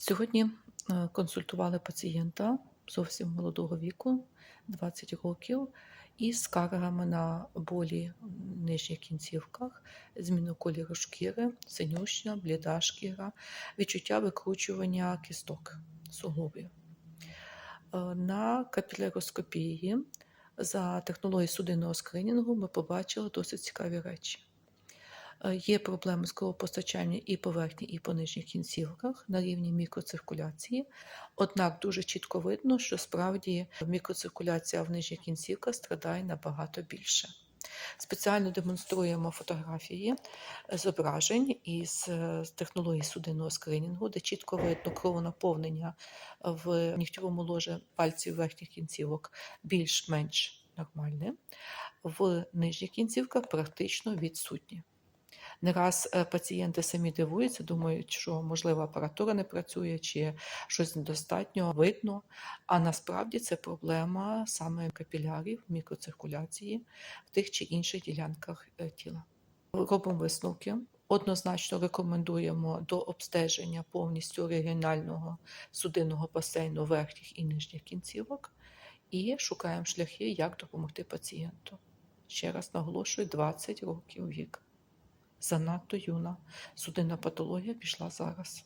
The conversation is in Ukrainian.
Сьогодні е, консультували пацієнта зовсім молодого віку, 20 років, із скаргами на болі в нижніх кінцівках, зміну кольору шкіри, синюща, бліда шкіра, відчуття викручування кісток суглобів. Е, На капіляроскопії за технологією судинного скринінгу ми побачили досить цікаві речі. Е, Є проблеми з кровопостачанням і поверхні, і по нижніх кінцівках на рівні мікроциркуляції. Однак дуже чітко видно, що справді мікроциркуляція в нижніх кінцівках страдає набагато більше. Спеціально демонструємо фотографії зображень із е, технології судинного скринінгу, де чітко видно кровонаповнення в нігтєвому ложі пальців верхніх кінцівок більш-менш нормальне, в нижніх кінцівках практично відсутнє. Не раз е, пацієнти самі дивуються, думають, що можливо апаратура не працює чи щось недостатньо видно. А насправді це проблема саме капілярів, мікроциркуляції в тих чи інших ділянках е, тіла. Робимо висновки. Однозначно рекомендуємо до обстеження повністю регіонального судинного басейну верхніх і нижніх кінцівок і шукаємо шляхи, як допомогти пацієнту. Ще раз наголошую, 20 років вік занадто юна. Судинна патологія пішла зараз.